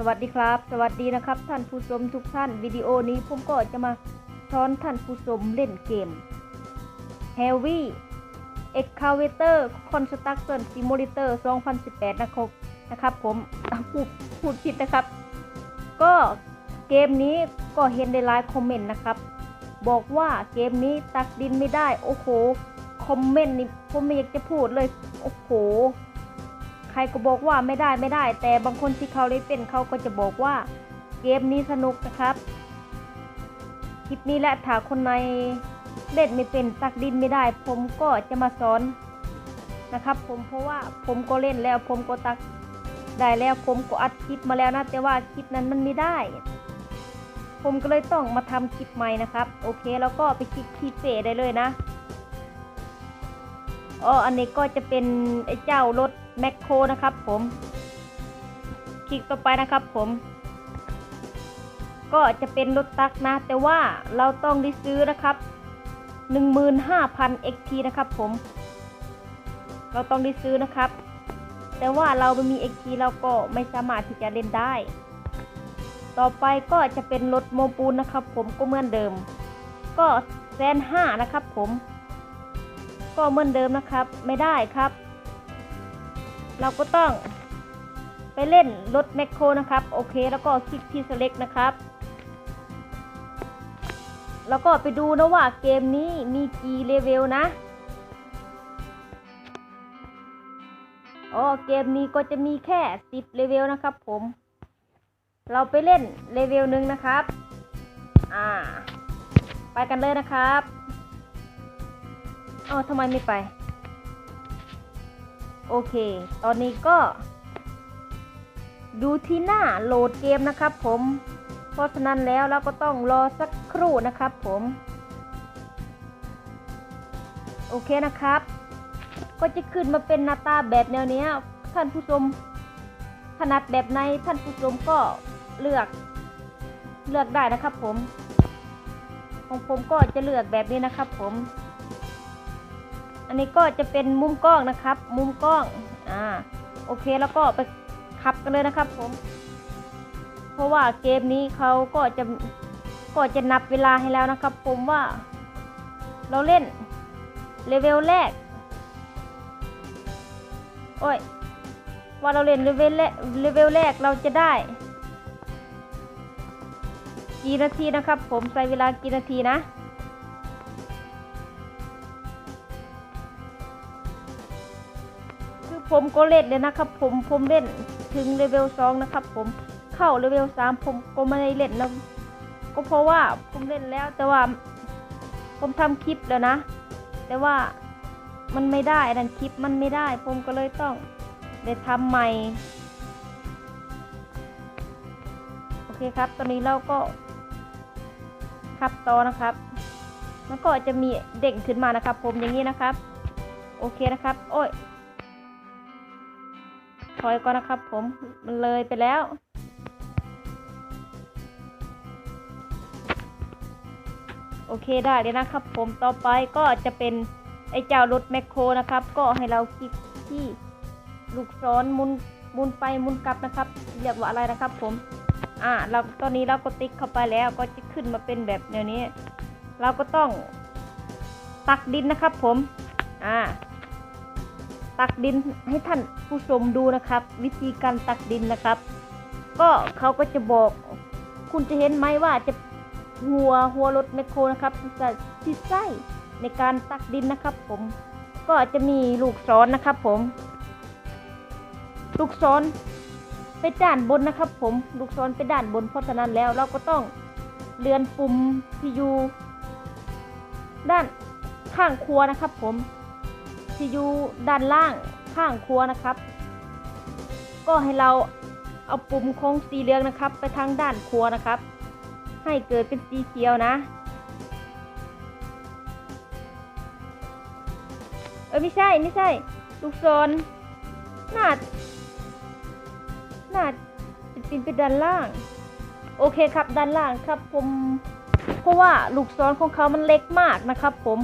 สวัสดีครับ สวัสดีนะครับ ท่านผู้ชมทุกท่านวิดีโอนี้ผมก็จะมาสอนท่านผู้ชมเล่นเกม Heavy Excavator Construction Simulator 2018 นะครับนะครับ ผมพูดพูดผิดนะครับ ก็เกมนี้ก็เห็นในไลน์คอมเมนต์นะครับ บอกว่าเกมนี้ตักดินไม่ได้ โอ้โห คอมเมนต์นี่ผมไม่อยากจะพูดเลย โอ้โห รก็บอกว่าไม่ได้ไม่ได้ แต่บางคนที่เขาได้เป็นเขาก็จะบอกว่าเกมนี้สนุกนะครับ คลิปนี้แหละถ้าคนในเล่นไม่เป็นตักดินไม่ได้ ผมก็จะมาสอนนะครับผมเพราะว่าผมก็เล่นแล้วผมก็ตักได้แล้วผมก็อัดคลิปมาแล้วนะแต่ว่าคลิปนั้นมันไม่ได้ ผมก็เลยต้องมาทำคลิปใหม่นะครับ โอเคแล้วก็ไปคลิกคลิปเฟได้เลยนะอ๋ออันนี้ก็จะเป็นไอ้เจ้ารถ แมคโครนะครับผมคลิกต่อไปนะครับผม ก็จะเป็นรถตักนะ แต่ว่าเราต้องได้ซื้อนะครับ15,000 XP นะครับผม เราต้องได้ซื้อนะครับ แต่ว่าเราไม่มี XP เราก็ไม่สามารถที่จะเล่นได้ ต่อไปก็จะเป็นรถโมปูนนะครับ ผมก็เหมือนเดิม ก็แสนห้านะครับผม ก็เหมือนเดิมนะครับ ไม่ได้ครับ เราก็ต้องไปเล่นรถแมคโครนะครับ โอเค แล้วก็คลิกที่ select นะครับ แล้วก็ไปดูนะว่าเกมนี้มีกี่เลเวลนะอ๋อเกมนี้ก็จะมีแค่ 10 เลเวลนะครับผม เราไปเล่นเลเวลหนึ่งนะครับ อ่า ไปกันเลยนะครับอ้าทำไมไม่ไป โอเค ตอนนี้ก็ ดูที่หน้าโหลดเกมนะครับผม เพราะฉะนั้นแล้วเราก็ต้องรอสักครู่นะครับผม โอเคนะครับ ก็จะขึ้นมาเป็นหน้าตาแบบแนวเนี้ยท่านผู้ชมถนัดแบบในท่านผู้ชมก็เลือกเลือกได้นะครับผม ของผมก็จะเลือกแบบนี้นะครับผม อันนี้ก็จะเป็นมุมกล้องนะครับ มุมกล้องอ่าโอเคแล้วก็ไปขับกันเลยนะครับผม เพราะว่าเกมนี้เขาก็จะก็จะนับเวลาให้แล้วนะครับ ผมว่า เราเล่นเลเวลแรกโอ้ยว่าเราเล่นเลเวลแรกเลเวลแรกเราจะได้กี่นาทีนะครับ ผมใส่เวลากี่นาทีนะ ผมก็เล่นเลยนะครับ ผมผมเล่นถึงเลเวลสองนะครับ ผมเข้าเลเวลสามผมก็ไม่ได้เล่นแล้วก็เพราะว่าผมเล่นแล้วแต่ว่า ผมทำคลิปแล้วนะ แต่ว่ามันไม่ได้ดันคลิปมันไม่ได้ ผมก็เลยต้องได้ทำใหม่โอเคครับ ตอนนี้เราก็ขับต่อนะครับมันก็จะมีเด้งขึ้นมานะครับ ผมอย่างนี้นะครับ โอเคนะครับ โอ้ย อยก่อนนะครับ ผมมันเลยไปแล้ว โอเคได้เลยนะครับ ผมต่อไปก็จะเป็นไอ้เจ้ารถแมคโครนะครับ ก็ให้เราคลิกที่ลูกศรมุนมุนไปมุนกลับนะครับ เรียกว่าอะไรนะครับ ผม อ่าเราตอนนี้เราก็ติ๊กเข้าไปแล้วก็จะขึ้นมาเป็นแบบแนวนี้ เราก็ต้องตักดินนะครับ ผม อ่า ตักดินให้ท่าน ผู้ชมดูนะครับ วิธีการตักดินนะครับ ก็เขาก็จะบอก คุณจะเห็นไหมว่าจะหัวหัวรถแมคโครนะครับจะที่ไส้ในการตักดินนะครับ ผมก็จะมีลูกศรนะครับผม ลูกศรไปด้านบนนะครับ ผมลูกศรไปด้านบนเพราะฉะนั้นแล้วเราก็ต้องเลื่อนปุ่มที่อยู่ด้านข้างครัวนะครับ ผมที่อยู่ด้านล่าง ข้างครัวนะครับ ก็ให้เราเอาปุ่มโค้งสีเหลืองนะครับ ไปทางด้านครัวนะครับ ให้เกิดเป็นสีเขียวนะ เออไม่ใช่ไม่ใช่ ลูกศรน่าหน่าจะป็นไปด้านล่าง โอเคครับด้านล่างครับผม เพราะว่าลูกศรของเขามันเล็กมากนะครับผม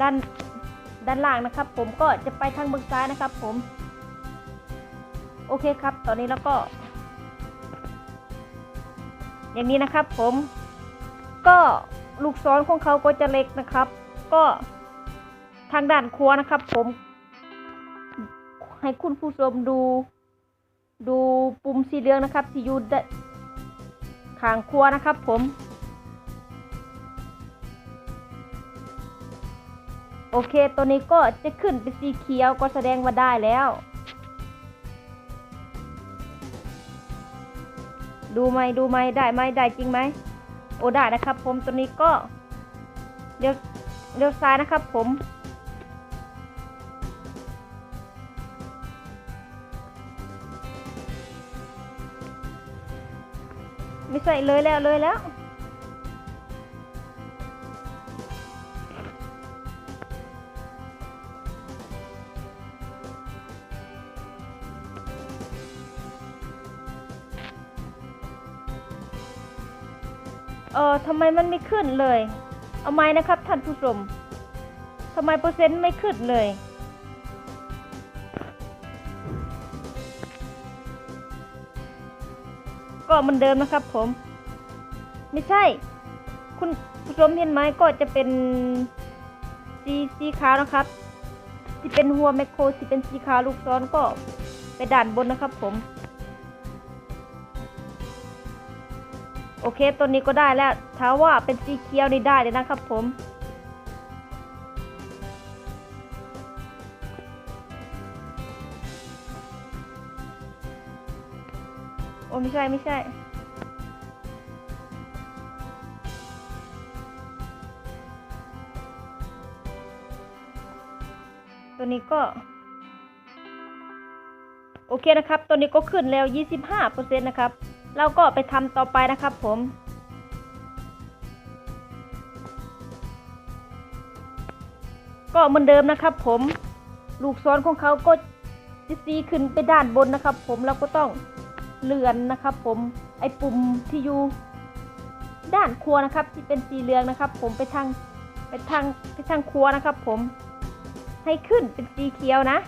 ด้าน ด้านล่างนะครับ ผมก็จะไปทางเบื้องซ้ายนะครับ ผม โอเคครับ ตอนนี้แล้วก็ อย่างนี้นะครับ ผม ก็ลูกศรของเขาก็จะเล็กนะครับ ก็ทางด้านครัวนะครับ ผม ให้คุณผู้ชมดู ดูปุ่มสีเหลืองนะครับที่อยู่ด้านข้างครัวนะครับ ผม โอเค ตัวนี้ก็จะขึ้นเป็นสีเขียวก็แสดงว่าได้แล้ว ดูไหมดูไหมได้ไหมได้จริงไหมโอ้ได้นะครับ ผมตัวนี้ก็เดี๋ยวเดี๋ยวซ้ายนะครับ ผม ไม่ใส่เลยแล้วเลยแล้ว เออทำไมมันไม่ขึ้นเลย เอาไหมนะครับท่านผู้ชมทำไมเปอร์เซ็นต์ไม่ขึ้นเลย ก็เหมันเดิมนะครับผม ไม่ใช่ คุณผู้ชมเห็นไหมก็จะเป็นสีสีขาวนะครับ ที่เป็นหัวแมคโครที่เป็นสีขาวลูกศรก็ไปด้านบนนะครับผม โอเคตัวนี้ก็ได้แล้วถ้าว่าเป็นสีเขียวนี่ได้เลยนะครับผม โอ้ไม่ใช่ไม่ใช่ตัวนี้ก็ โอเคนะครับ ตัวนี้ก็ขึ้นแล้ว 25%นะครับ เราก็ไปทำต่อไปนะครับผมก็เหมือนเดิมนะครับผมลูกศรของเขาก็จะซีขึ้นไปด้านบนนะครับ ผมเราก็ต้องเลื่อนนะครับ ผมไอปุ่มที่อยู่ด้านครัวนะครับ ที่เป็นสีเหลืองนะครับ ผมไปทางไปทางไปทางครัวนะครับ ผมให้ขึ้นเป็นสีเขียวนะ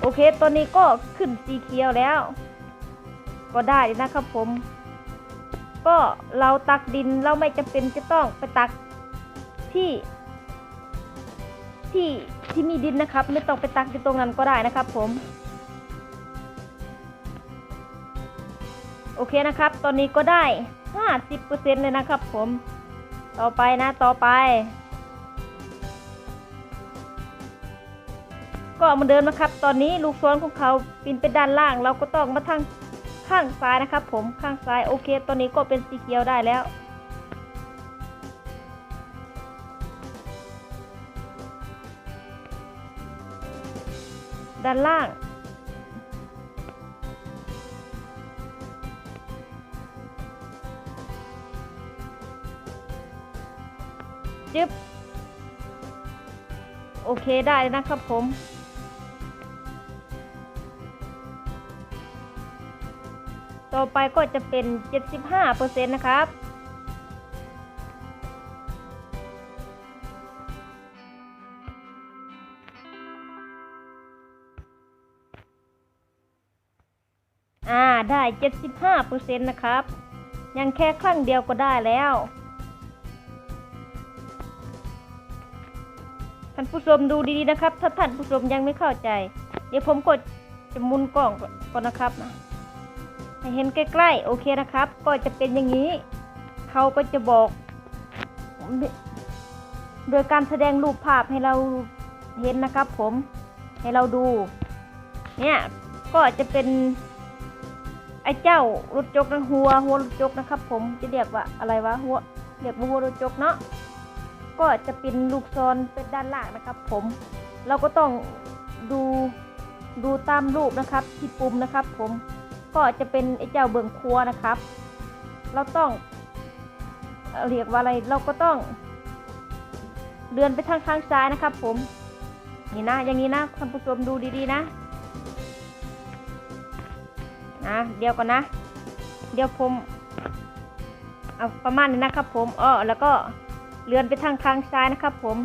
โอเคตัวนี้ก็ขึ้นสีเขียวแล้ว ก็ได้นะครับผม ก็เราตักดินเราไม่จำเป็นจะต้องไปตักที่ ที่ที่มีดินนะครับ ไม่ต้องไปตักที่ตรงนั้นก็ได้นะครับผม โอเคนะครับ ตอนนี้ก็ได้ 50%เลยนะครับผม ต่อไปนะต่อไปก็เหมาเดินนะครับ ตอนนี้ลูกศรของเขาปีนไปด้านล่าง เราก็ต้องมาทาง ข้างซ้ายนะครับ ผมข้างซ้ายโอเค ตอนนี้ก็เป็นสีเขียวได้แล้ว ด้านล่าง จึ๊บ โอเคได้นะครับผม ต่อไปก็จะเป็น 75%นะครับอ่าได้ 75%นะครับ ยังแค่ครั้งเดียวก็ได้แล้ว ท่านผู้ชมดูดีๆนะครับ ถ้าท่านผู้ชมยังไม่เข้าใจ เดี๋ยวผมกดจะมุนกล่องก่อนนะครับนะ ให้เห็นใกล้ๆ โอเคนะครับ ก็จะเป็นอย่างนี้ เขาก็จะบอก โดยการแสดงรูปภาพให้เราเห็นนะครับผม ให้เราดู เนี่ยก็จะเป็นไอ้เจ้ารถจกนะหัวหัวรถจกนะครับ ผมจะเรียกว่าอะไรวะหัวเรียกว่าหัวรถจกเนาะก็จะเป็นลูกศรเป็นด้านล่างนะครับ ผม เราก็ต้องดูดูตามรูปนะครับ ที่ปุ่มนะครับ ผม ก็จะเป็นไอ้เจ้าเบิ่งครัวนะครับ เราต้องเรียกว่าอะไรเราก็ต้องเดือนไปทางข้างซ้ายนะครับ ผมนี่นะอย่างนี้นะท่านผู้ชมดูดีๆนะนะเดี๋ยวก่อนนะ เดี๋ยวผมเอาประมาณนี้นะครับ ผมอ้อแล้วก็เลื่อนไปทางข้างซ้ายนะครับ ผม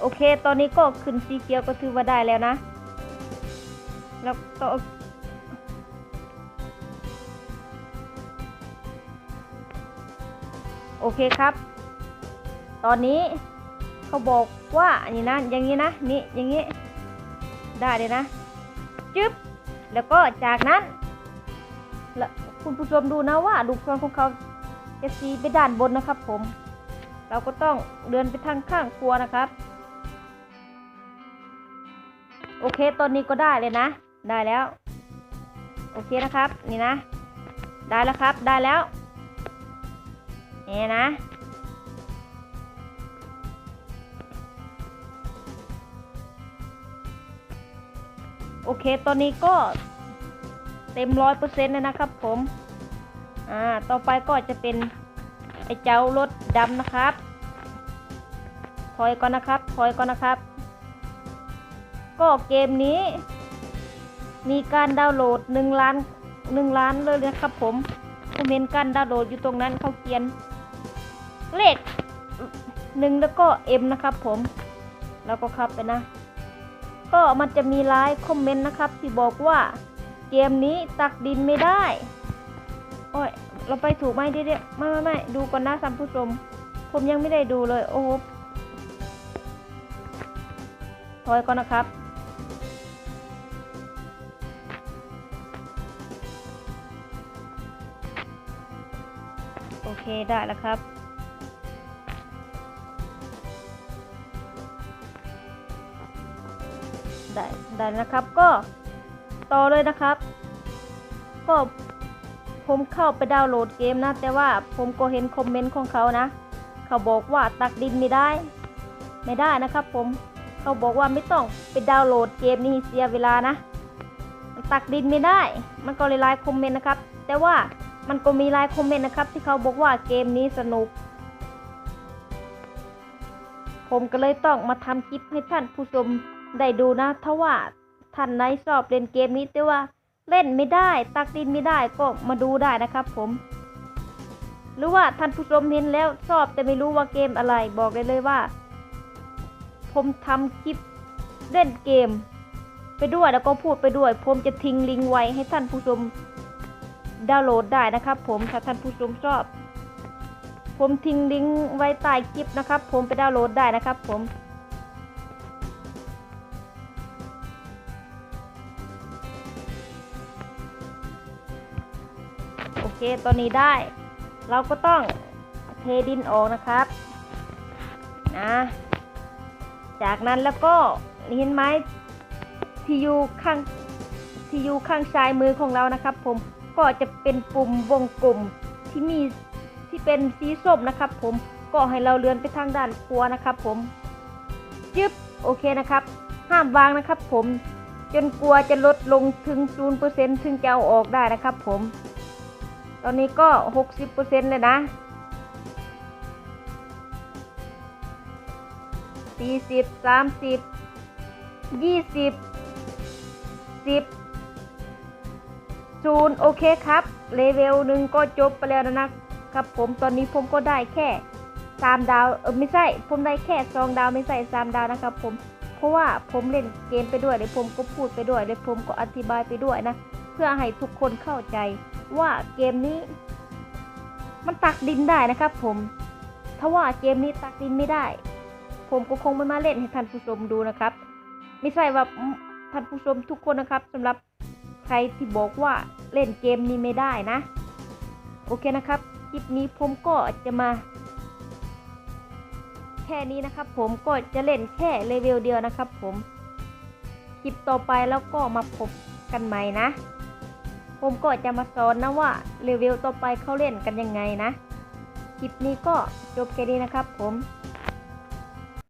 โอเค ตอนนี้ก็ขึ้นสีเขียวก็ถือว่าได้แล้วนะ แล้วต่อ โอเคครับ ตอนนี้เขาบอกว่าอันนี้นะอย่างนี้นะนี่อย่างนี้ได้เลยนะจึ๊บแล้วก็จากนั้นแล้วคุณผู้ชมดูนะว่าลูกศรของเขาจะสีไปด้านบนนะครับผม เราก็ต้องเดินไปทางข้างครัวนะครับ โอเคตอนนี้ก็ได้เลยนะ ได้แล้ว โอเคนะครับ นี่นะ ได้แล้วครับ ได้แล้ว นี่นะ โอเค ตอนนี้ก็เต็มร้อยเปอร์เซ็นต์เลยนะครับผม อ่า ต่อไปก็จะเป็น ไอ้เจ้ารถดำนะครับ ถอยก่อนนะครับ ถอยก่อนนะครับ ก็เกมนี้ มีการดาวน์โหลดหนึ่งล้านหนึ่งล้านเลยนะครับผมผมเห็นการดาวน์โหลดอยู่ตรงนั้นเขาเขียน เลขหนึ่งแล้วก็เอ็มนะครับผม แล้วก็ครับไปนะ ก็มันจะมีไลน์คอมเมนต์นะครับที่บอกว่าเกมนี้ตักดินไม่ได้ โอ้ย เราไปถูกไหมเดี๋ยวไม่ไม่ไม่ดูก่อนนะสัมผู้ชม ผมยังไม่ได้ดูเลย โอ้โหถอยก่อนนะครับ โอเคได้แล้วครับ ได้ได้นะครับก็ต่อเลยนะครับ ก็ผมเข้าไปดาวน์โหลดเกมนะ แต่ว่าผมก็เห็นคอมเมนต์ของเขานะ เขาบอกว่าตักดินไม่ได้ ไม่ได้นะครับ ผมเขาบอกว่าไม่ต้องไปดาวน์โหลดเกมนี้เสียเวลานะตักดินไม่ได้ มันก็เลยไลน์คอมเมนต์นะครับ แต่ว่ามันก็มีไลน์คอมเมนต์นะครับ ที่เขาบอกว่าเกมนี้สนุก ผมก็เลยต้องมาทำคลิปให้ท่านผู้ชม ได้ดูนะถ้าว่าท่านไหนชอบเล่นเกมนี้แต่ว่าเล่นไม่ได้ ตักดินไม่ได้ก็มาดูได้นะครับผม หรือว่าท่านผู้ชมเห็นแล้วชอบแต่ไม่รู้ว่าเกมอะไรบอกเลยเลยว่า ผมทำคลิปเล่นเกม ไปด้วยแล้วก็พูดไปด้วย ผมจะทิ้งลิงก์ไว้ให้ท่านผู้ชมดาวน์โหลดได้นะครับ ผมถ้าท่านผู้ชมชอบ ผมทิ้งลิงก์ไว้ใต้คลิปนะครับ ผมไปดาวน์โหลดได้นะครับ ผม เคตอนนี้ได้ เราก็ต้องเทดินออกนะครับนะจากนั้นแล้วก็เห็นไหมที่อยู่ข้างที่อยู่ข้างซ้ายมือของเรานะครับ ผมก็จะเป็นปุ่มวงกลมที่มีที่เป็นสีส้มนะครับ ผมก็ให้เราเลื่อนไปทางด้านขวานะครับ ผมจึ๊บโอเคนะครับ ห้ามวางนะครับ ผมจนกลัวจะลดลงถึง0%ถึงจะเอาออกได้นะครับ ผม ตอนนี้ก็ 60%เลยนะสี่สิบสามสิบยี่สิบสิบศูนย์โอเคครับ เลเวลหนึ่งก็จบไปแล้วนะครับผมตอนนี้ผมก็ได้แค่สามดาวเออไม่ใช่ ผมได้แค่สองดาวไม่ใช่สามดาวนะครับผมเพราะว่าผมเล่นเกมไปด้วยเดี๋ยวผมก็พูดไปด้วยเดี๋ยวผมก็อธิบายไปด้วยนะ เพื่อให้ทุกคนเข้าใจ ว่าเกมนี้ มันตักดินได้นะครับ ผม ถ้าว่าเกมนี้ตักดินไม่ได้ ผมก็คงไม่มาเล่นให้ท่านผู้ชมดูนะครับ ไม่ใช่ว่าท่านผู้ชมทุกคนนะครับสำหรับใครที่บอกว่าเล่นเกมนี้ไม่ได้นะ โอเคนะครับคลิปนี้ผมก็จะมา แค่นี้นะครับ ผมก็จะเล่นแค่เลเวลเดียวนะครับ ผมคลิปต่อไปแล้วก็มาพบกันใหม่นะ ผมก็จะมาสอนนะว่ารีวิวต่อไปเขาเล่นกันยังไงนะ คลิปนี้ก็จบแค่นี้นะครับผม